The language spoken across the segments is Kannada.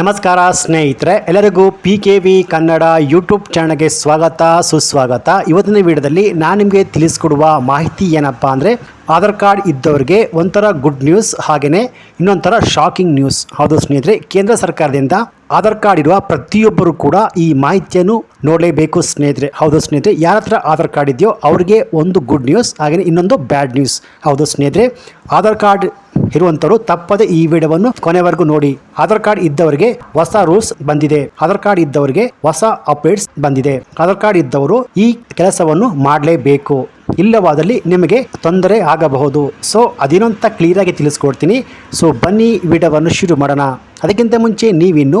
ನಮಸ್ಕಾರ ಸ್ನೇಹಿತರೆ, ಎಲ್ಲರಿಗೂ P K V Kannada YouTube ಚಾನಲ್ಗೆ ಸ್ವಾಗತ, ಸುಸ್ವಾಗತ. ಇವತ್ತಿನ ವಿಡಿಯೋದಲ್ಲಿ ನಾನು ನಿಮಗೆ ತಿಳಿಸ್ಕೊಡುವ ಮಾಹಿತಿ ಏನಪ್ಪ ಅಂದರೆ, ಆಧಾರ್ ಕಾರ್ಡ್ ಇದ್ದವರಿಗೆ ಒಂಥರ ಗುಡ್ ನ್ಯೂಸ್ ಹಾಗೆಯೇ ಇನ್ನೊಂಥರ ಶಾಕಿಂಗ್ ನ್ಯೂಸ್ ಹೌದು ಸ್ನೇಹಿತರೆ, ಕೇಂದ್ರ ಸರ್ಕಾರದಿಂದ ಆಧಾರ್ ಕಾರ್ಡ್ ಇರುವ ಪ್ರತಿಯೊಬ್ಬರು ಕೂಡ ಈ ಮಾಹಿತಿಯನ್ನು ನೋಡಲೇಬೇಕು ಸ್ನೇಹಿತರೆ. ಹೌದು ಸ್ನೇಹಿತರೆ, ಯಾರ ಹತ್ರ ಆಧಾರ್ ಕಾರ್ಡ್ ಇದೆಯೋ ಅವರಿಗೆ ಒಂದು ಗುಡ್ ನ್ಯೂಸ್ ಹಾಗೆಯೇ ಇನ್ನೊಂದು ಬ್ಯಾಡ್ ನ್ಯೂಸ್ ಹೌದು ಸ್ನೇಹಿತರೆ, ಆಧಾರ್ ಕಾರ್ಡ್ ಇರುವಂತವರು ತಪ್ಪದೆ ಈ ವಿಡಿಯೋವನ್ನು ಕೊನೆವರೆಗೂ ನೋಡಿ. ಆಧಾರ್ ಕಾರ್ಡ್ ಇದ್ದವರಿಗೆ ಹೊಸ ರೂಲ್ಸ್ ಬಂದಿದೆ. ಆಧಾರ್ ಕಾರ್ಡ್ ಇದ್ದವರಿಗೆ ಹೊಸ ಅಪ್ಡೇಟ್ಸ್ ಬಂದಿದೆ. ಆಧಾರ್ ಕಾರ್ಡ್ ಇದ್ದವರು ಈ ಕೆಲಸವನ್ನು ಮಾಡಲೇಬೇಕು. ಇಲ್ಲವಾದಲ್ಲಿ ನಿಮಗೆ ತೊಂದರೆ ಆಗಬಹುದು. ಸೊ ಅದಿನಂತ ಕ್ಲಿಯರ್ ಆಗಿ ತಿಳಿಸ್ಕೊಡ್ತೀನಿ. ಸೊ ಬನ್ನಿ ವಿಡಿಯೋವನ್ನು ಶುರು ಮಾಡೋಣ. ಅದಕ್ಕಿಂತ ಮುಂಚೆ ನೀವಿನ್ನು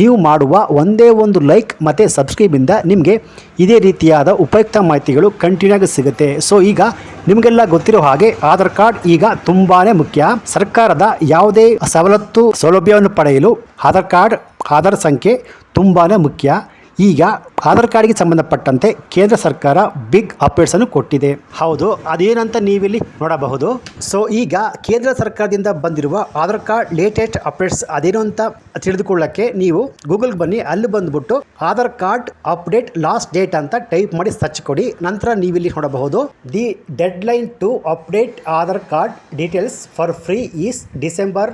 ನೀವು ಮಾಡುವ ಒಂದೇ ಒಂದು ಲೈಕ್ ಮತ್ತು ಸಬ್ಸ್ಕ್ರೈಬಿಂದ ನಿಮಗೆ ಇದೇ ರೀತಿಯಾದ ಉಪಯುಕ್ತ ಮಾಹಿತಿಗಳು ಕಂಟಿನ್ಯೂ ಆಗಿ ಸಿಗುತ್ತೆ. ಸೊ ಈಗ ನಿಮಗೆಲ್ಲ ಗೊತ್ತಿರೋ ಹಾಗೆ ಆಧಾರ್ ಕಾರ್ಡ್ ಈಗ ತುಂಬಾ ಮುಖ್ಯ. ಸರ್ಕಾರದ ಯಾವುದೇ ಸವಲತ್ತು ಸೌಲಭ್ಯವನ್ನು ಪಡೆಯಲು ಆಧಾರ್ ಕಾರ್ಡ್, ಆಧಾರ್ ಸಂಖ್ಯೆ ತುಂಬಾ ಮುಖ್ಯ. ಈಗ ಆಧಾರ್ ಕಾರ್ಡ್ಗೆ ಸಂಬಂಧಪಟ್ಟಂತೆ ಕೇಂದ್ರ ಸರ್ಕಾರ ಬಿಗ್ ಅಪ್ಡೇಟ್ಸ್ ಅನ್ನು ಕೊಟ್ಟಿದೆ. ಹೌದು, ಅದೇನಂತ ನೀವಿಲ್ಲಿ ನೋಡಬಹುದು. ಸೊ ಈಗ ಕೇಂದ್ರ ಸರ್ಕಾರದಿಂದ ಬಂದಿರುವ ಆಧಾರ್ ಕಾರ್ಡ್ ಲೇಟೆಸ್ಟ್ ಅಪ್ಡೇಟ್ಸ್ ಅದೇನು ಅಂತ ತಿಳಿದುಕೊಳ್ಳಕ್ಕೆ ನೀವು ಗೂಗಲ್ಗೆ ಬನ್ನಿ, ಅಲ್ಲಿ ಬಂದ್ಬಿಟ್ಟು Aadhaar card update last date ಅಂತ ಟೈಪ್ ಮಾಡಿ ಸರ್ಚ್ ಕೊಡಿ. ನಂತರ ನೀವಿಲ್ಲಿ ನೋಡಬಹುದು, the deadline to update Aadhaar card details for free is December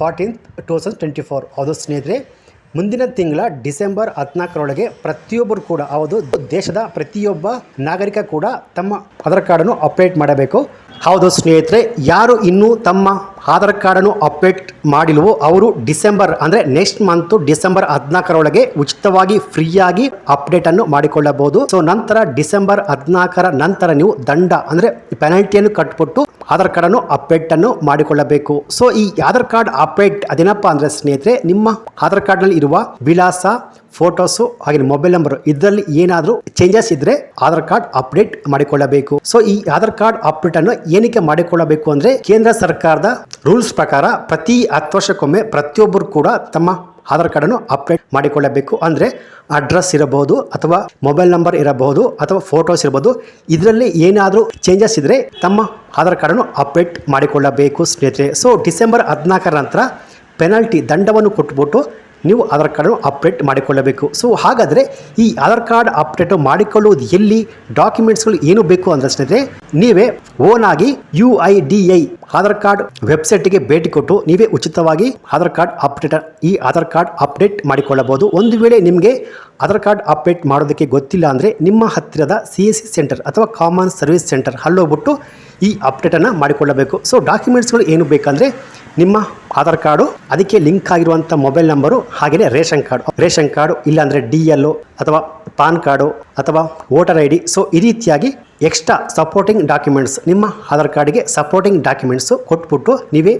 fourteenth two thousand twenty four. ಹೌದು ಸ್ನೇಹಿತರೆ ಮುಂದಿನ ತಿಂಗಳ ಡಿಸೆಂಬರ್ ಹದಿನಾಲ್ಕರೊಳಗೆ ಪ್ರತಿಯೊಬ್ಬರು ಕೂಡ, ಹೌದು, ದೇಶದ ಪ್ರತಿಯೊಬ್ಬ ನಾಗರಿಕ ಕೂಡ ತಮ್ಮ ಆಧಾರ್ ಕಾರ್ಡನ್ನು ಅಪ್ಡೇಟ್ ಮಾಡಬೇಕು. ಹೌದು ಸ್ನೇಹಿತರೆ, ಯಾರು ಇನ್ನೂ ತಮ್ಮ ಆಧಾರ್ ಕಾರ್ಡನ್ನು ಅಪ್ಡೇಟ್ ಮಾಡಿಲ್ವೋ ಅವರು ಡಿಸೆಂಬರ್ ಅಂದರೆ ನೆಕ್ಸ್ಟ್ ಮಂತ್ ಡಿಸೆಂಬರ್ ಹದಿನಾಲ್ಕರೊಳಗೆ ಉಚಿತವಾಗಿ ಫ್ರೀಯಾಗಿ ಅಪ್ಡೇಟ್ ಅನ್ನು ಮಾಡಿಕೊಳ್ಳಬಹುದು. ಸೊ ನಂತರ ಡಿಸೆಂಬರ್ ಹದಿನಾಲ್ಕರ ನಂತರ ನೀವು ದಂಡ ಅಂದರೆ ಪೆನಾಲ್ಟಿಯನ್ನು ಕಟ್ಬಿಟ್ಟು ಆಧಾರ್ ಕಾರ್ಡನ್ನು ಅಪ್ಡೇಟ್ ಅನ್ನು ಮಾಡಿಕೊಳ್ಳಬೇಕು. ಸೊ ಈ ಆಧಾರ್ ಕಾರ್ಡ್ ಅಪ್ಡೇಟ್ ಅದೇನಪ್ಪ ಅಂದರೆ ಸ್ನೇಹಿತರೆ, ನಿಮ್ಮ ಆಧಾರ್ ಕಾರ್ಡ್ನಲ್ಲಿ ಇರುವ ವಿಳಾಸ, ಫೋಟೋಸು ಹಾಗೆ ಮೊಬೈಲ್ ನಂಬರ್, ಇದರಲ್ಲಿ ಏನಾದರೂ ಚೇಂಜಸ್ ಇದ್ರೆ ಆಧಾರ್ ಕಾರ್ಡ್ ಅಪ್ಡೇಟ್ ಮಾಡಿಕೊಳ್ಳಬೇಕು. ಸೊ ಈ ಆಧಾರ್ ಕಾರ್ಡ್ ಅಪ್ಡೇಟ್ ಅನ್ನು ಏನಕ್ಕೆ ಮಾಡಿಕೊಳ್ಳಬೇಕು ಅಂದ್ರೆ ಕೇಂದ್ರ ಸರ್ಕಾರದ ರೂಲ್ಸ್ ಪ್ರಕಾರ ಪ್ರತಿ ಹತ್ತು ವರ್ಷಕ್ಕೊಮ್ಮೆ ಪ್ರತಿಯೊಬ್ಬರು ಕೂಡ ತಮ್ಮ ಆಧಾರ್ ಕಾರ್ಡನ್ನು ಅಪ್ಡೇಟ್ ಮಾಡಿಕೊಳ್ಳಬೇಕು. ಅಂದರೆ ಅಡ್ರೆಸ್ ಇರಬಹುದು ಅಥವಾ ಮೊಬೈಲ್ ನಂಬರ್ ಇರಬಹುದು ಅಥವಾ ಫೋಟೋಸ್ ಇರಬಹುದು. ಇದರಲ್ಲಿ ಏನಾದರೂ ಚೇಂಜಸ್ ಇದ್ದರೆ ತಮ್ಮ ಆಧಾರ್ ಕಾರ್ಡನ್ನು ಅಪ್ಡೇಟ್ ಮಾಡಿಕೊಳ್ಳಬೇಕು ಸ್ನೇಹಿತರೆ. ಸೊ ಡಿಸೆಂಬರ್ ಹದಿನಾಲ್ಕರ ನಂತರ ಪೆನಾಲ್ಟಿ ದಂಡವನ್ನು ಕೊಟ್ಬಿಟ್ಟು ನೀವು ಆಧಾರ್ ಕಾರ್ಡನ್ನು ಅಪ್ಡೇಟ್ ಮಾಡಿಕೊಳ್ಳಬೇಕು. ಸೊ ಹಾಗಾದರೆ ಈ ಆಧಾರ್ ಕಾರ್ಡ್ ಅಪ್ಡೇಟ್ ಮಾಡಿಕೊಳ್ಳುವುದು ಎಲ್ಲಿ? ಡಾಕ್ಯುಮೆಂಟ್ಸ್ಗಳು ಏನು ಬೇಕು ಅಂದರೆ ಸ್ನೇಹಿತರೆ, ನೀವೇ ಓನ್ ಆಗಿ U I D I Aadhaar card ವೆಬ್ಸೈಟ್ಗೆ ಭೇಟಿ ಕೊಟ್ಟು ನೀವೇ ಉಚಿತವಾಗಿ ಆಧಾರ್ ಕಾರ್ಡ್ ಅಪ್ಡೇಟ್, ಈ ಆಧಾರ್ ಕಾರ್ಡ್ ಅಪ್ಡೇಟ್ ಮಾಡಿಕೊಳ್ಳಬಹುದು. ಒಂದು ವೇಳೆ ನಿಮಗೆ ಆಧಾರ್ ಕಾರ್ಡ್ ಅಪ್ಡೇಟ್ ಮಾಡೋದಕ್ಕೆ ಗೊತ್ತಿಲ್ಲ ಅಂದರೆ ನಿಮ್ಮ ಹತ್ತಿರದ ಸಿ ಸಿ ಸೆಂಟರ್ ಅಥವಾ ಕಾಮನ್ ಸರ್ವಿಸ್ ಸೆಂಟರ್ ಅಲ್ಲೋಗ್ಬಿಟ್ಟು ಈ ಅಪ್ಡೇಟನ್ನು ಮಾಡಿಕೊಳ್ಳಬೇಕು. ಸೊ ಡಾಕ್ಯುಮೆಂಟ್ಸ್ಗಳು ಏನು ಬೇಕಂದರೆ ನಿಮ್ಮ ಆಧಾರ್ ಕಾರ್ಡು, ಅದಕ್ಕೆ ಲಿಂಕ್ ಆಗಿರುವಂಥ ಮೊಬೈಲ್ ನಂಬರು ಹಾಗೆಯೇ ರೇಷನ್ ಕಾರ್ಡು. ರೇಷನ್ ಕಾರ್ಡು, ಇಲ್ಲಾಂದರೆ ಡಿ ಎಲ್ಲು ಅಥವಾ ಪಾನ್ ಕಾರ್ಡು ಅಥವಾ ವೋಟರ್ ಐ ಡಿ. ಸೊ ಈ ರೀತಿಯಾಗಿ ಎಕ್ಸ್ಟ್ರಾ ಸಪೋರ್ಟಿಂಗ್ ಡಾಕ್ಯುಮೆಂಟ್ಸ್ ನಿಮ್ಮ ಆಧಾರ್ ಕಾರ್ಡಿಗೆ ಸಪೋರ್ಟಿಂಗ್ ಡಾಕ್ಯುಮೆಂಟ್ಸು ಕೊಟ್ಬಿಟ್ಟು ನೀವೇ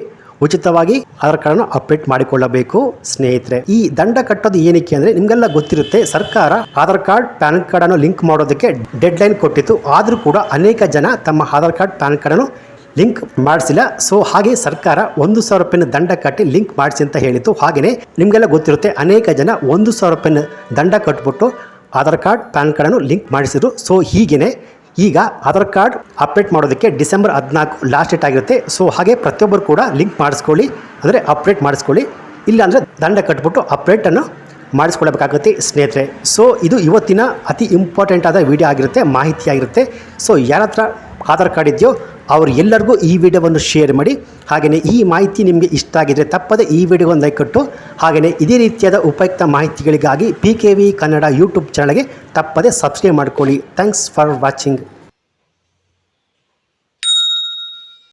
ಉಚಿತವಾಗಿ ಆಧಾರ್ ಕಾರ್ಡನ್ನು ಅಪ್ಡೇಟ್ ಮಾಡಿಕೊಳ್ಳಬೇಕು. ಸ್ನೇಹಿತರೆ, ಈ ದಂಡ ಕಟ್ಟೋದು ಏನಕ್ಕೆ ಅಂದ್ರೆ ನಿಮಗೆಲ್ಲ ಗೊತ್ತಿರುತ್ತೆ, ಸರ್ಕಾರ ಆಧಾರ್ ಕಾರ್ಡ್, ಪ್ಯಾನ್ ಕಾರ್ಡನ್ನು ಲಿಂಕ್ ಮಾಡೋದಕ್ಕೆ ಡೆಡ್ ಲೈನ್ ಕೊಟ್ಟಿತ್ತು. ಆದರೂ ಕೂಡ ಅನೇಕ ಜನ ತಮ್ಮ ಆಧಾರ್ ಕಾರ್ಡ್, ಪ್ಯಾನ್ ಕಾರ್ಡನ್ನು ಲಿಂಕ್ ಮಾಡಿಸಿಲ್ಲ. ಸೊ, ಹಾಗೆ ಸರ್ಕಾರ ಒಂದು ಸಾವಿರ ರೂಪಾಯಿನ ದಂಡ ಕಟ್ಟಿ ಲಿಂಕ್ ಮಾಡಿಸಿ ಅಂತ ಹೇಳಿತ್ತು. ಹಾಗೆಯೇ ನಿಮಗೆಲ್ಲ ಗೊತ್ತಿರುತ್ತೆ, ಅನೇಕ ಜನ ಒಂದು ಸಾವಿರ ರೂಪಾಯಿನ ದಂಡ ಕಟ್ಬಿಟ್ಟು ಆಧಾರ್ ಕಾರ್ಡ್, ಪ್ಯಾನ್ ಕಾರ್ಡನ್ನು ಲಿಂಕ್ ಮಾಡಿಸಿದ್ರು. ಸೊ ಹೀಗೇ ಈಗ ಆಧಾರ್ ಕಾರ್ಡ್ ಅಪ್ಡೇಟ್ ಮಾಡೋದಕ್ಕೆ ಡಿಸೆಂಬರ್ ಹದಿನಾಲ್ಕು ಲಾಸ್ಟ್ ಡೇಟ್ ಆಗಿರುತ್ತೆ. ಸೊ ಹಾಗೆ ಪ್ರತಿಯೊಬ್ಬರು ಕೂಡ ಲಿಂಕ್ ಮಾಡಿಸ್ಕೊಳ್ಳಿ. ಅಂದರೆ ಅಪ್ಡೇಟ್ ಮಾಡಿಸ್ಕೊಳ್ಳಿ. ಇಲ್ಲಾಂದರೆ ದಂಡ ಕಟ್ಬಿಟ್ಟು ಅಪ್ಡೇಟನ್ನು ಮಾಡಿಸ್ಕೊಳ್ಬೇಕಾಗುತ್ತೆ ಸ್ನೇಹಿತರೆ. ಸೊ ಇದು ಇವತ್ತಿನ ಅತಿ ಇಂಪಾರ್ಟೆಂಟ್ ಆದ ವಿಡಿಯೋ ಆಗಿರುತ್ತೆ, ಮಾಹಿತಿ ಆಗಿರುತ್ತೆ. ಸೊ ಯಾರ ಹತ್ರ ಆಧಾರ್ ಕಾರ್ಡ್ ಇದೆಯೋ ಅವರು ಎಲ್ಲರಿಗೂ ಈ ವಿಡಿಯೋವನ್ನು ಶೇರ್ ಮಾಡಿ. ಹಾಗೆಯೇ ಈ ಮಾಹಿತಿ ನಿಮಗೆ ಇಷ್ಟ ಆಗಿದರೆ ತಪ್ಪದೆ ಈ ವಿಡಿಯೋಗೊಂದು ಲೈಕ್ ಕೊಟ್ಟು. ಹಾಗೆಯೇ ಇದೇ ರೀತಿಯಾದ ಉಪಯುಕ್ತ ಮಾಹಿತಿಗಳಿಗಾಗಿ P K V Kannada YouTube ಚಾನಲ್ಗೆ ತಪ್ಪದೆ ಸಬ್ಸ್ಕ್ರೈಬ್ ಮಾಡ್ಕೊಳ್ಳಿ. Thanks for watching